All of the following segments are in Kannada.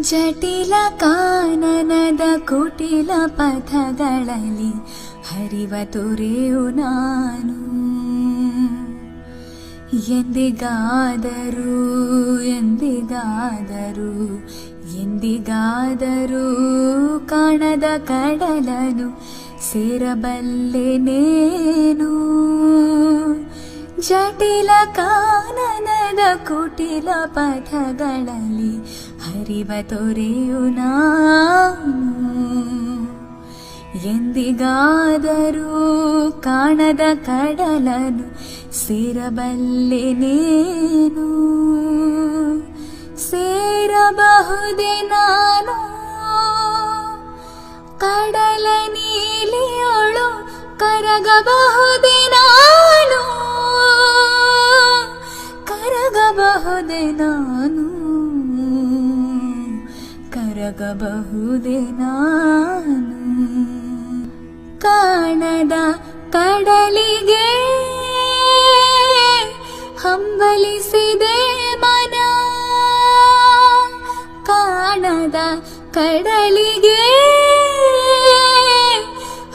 ಜಟಿಲ ಕಾನನದ ಕುಟಿಲ ಪಥಗಳಲ್ಲಿ ಹರಿವ ತೊರೆಯು ನಾನು. ಎಂದಿಗಾದರೂ ಎಂದಿಗಾದರೂ ಎಂದಿಗಾದರೂ ಕಾಣದ ಕಡಲನು ಸೇರಬಲ್ಲೆನೇನು ಜಟಿಲ ಕಾನನದ ಕುಟಿಲ ಪಥಗಳಲ್ಲಿ ಹರಿವ ತೊರೆಯು ನಾನು. ಎಂದಿಗಾದರೂ ಕಾಣದ ಕಡಲನು ಸೇರಬಲ್ಲೆನೇನು ಸೇರಬಹುದೇ ನಾನು. ಕಡಲ ನೀಲಿಯೊಳು ಕರಗಬಹುದೇ ನಾನು ಕರಗಬಹುದೆ ನಾನು? ಕಾಣದ ಕಡಲಿಗೆ ಹಂಬಲಿಸಿದೆ ಮನ. ಕಾಣದ ಕಡಲಿಗೆ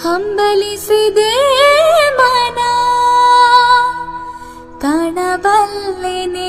ಹಂಬಲಿಸಿದೆ ಮನ. ಕಾಣಬಲ್ಲೆನೆ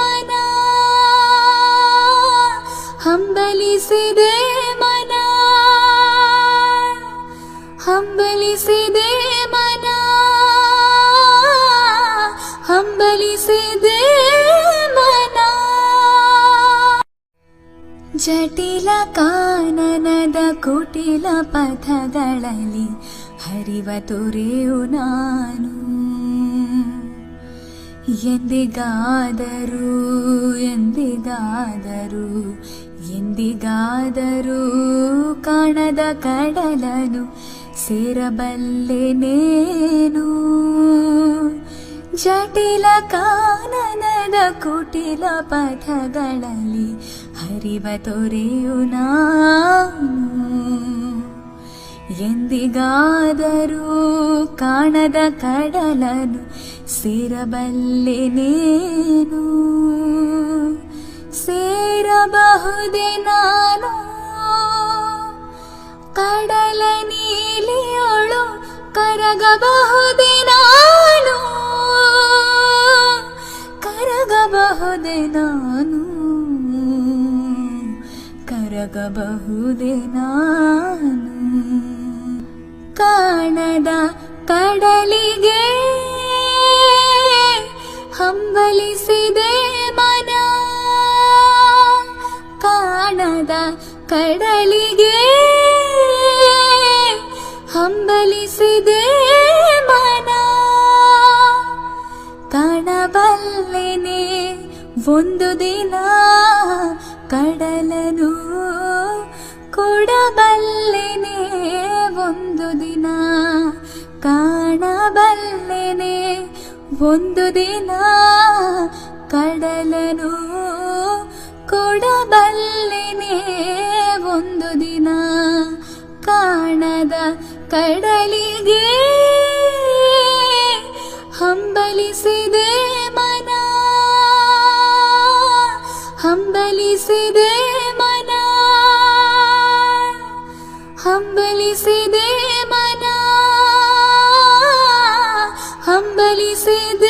ಹಂಬಲಿಸಿದೆ ಮನ. ಹಂಬಲಿಸಿದೆ ಮನ. ಹಂಬಲಿಸಿದೆ ಮನ. ಜಟಿಲ ಕಾನನದ ಕುಟಿಲ ಪಥಗಳಲ್ಲಿ ಹರಿವ ತೊರೆಯು ನಾನು. ಎಂದಿಗಾದರೂ ಎಂದಿಗಾದರೂ ಎಂದಿಗಾದರೂ ಕಾಣದ ಕಡಲನು ಸೇರಬಲ್ಲೆನೇನು ಜಟಿಲ ಕಾನನದ ಕುಟಿಲ ಪಥಗಳಲ್ಲಿ ಹರಿವ ತೊರೆಯು ನಾನು ಎಂದಿಗಾದರೂ ಕಾಣದ ಕಡಲನು ಸೇರಬಲ್ಲೆನೇನು ಸೇರಬಹುದೇ ನಾನು? ಕಡಲ ನೀಲಿಯೊಳು ಕರಗಬಹುದೆ ನಾನು? ಕರಗಬಹುದೆ ನಾನು? ಕರಗಬಹುದೆ ನಾನು? ಕಾಣದ ಕಡಲಿಗೆ ಹಂಬಲಿಸಿದೆ ಕಡಲಿಗೆ ಹಂಬಲಿಸಿದೆ ಮನ. ಕಾಣಬಲ್ಲೆನೆ ಒಂದು ದಿನ ಕಡಲನು ಕೊಡಬಲ್ಲೆನೆ ಒಂದು ದಿನ. ಕಾಣಬಲ್ಲೆನೆ ಒಂದು ದಿನ ಕಡಲನು ಕೊಡಬಲ್ಲೆನೆ ಕಾಣದ ಕಡಲಿಗೆ ಹಂಬಲಿಸಿದೆ ಮನ. ಹಂಬಲಿಸಿದೆ ಮನ. ಹಂಬಲಿಸಿದೆ ಮನ. ಹಂಬಲಿಸಿದೆ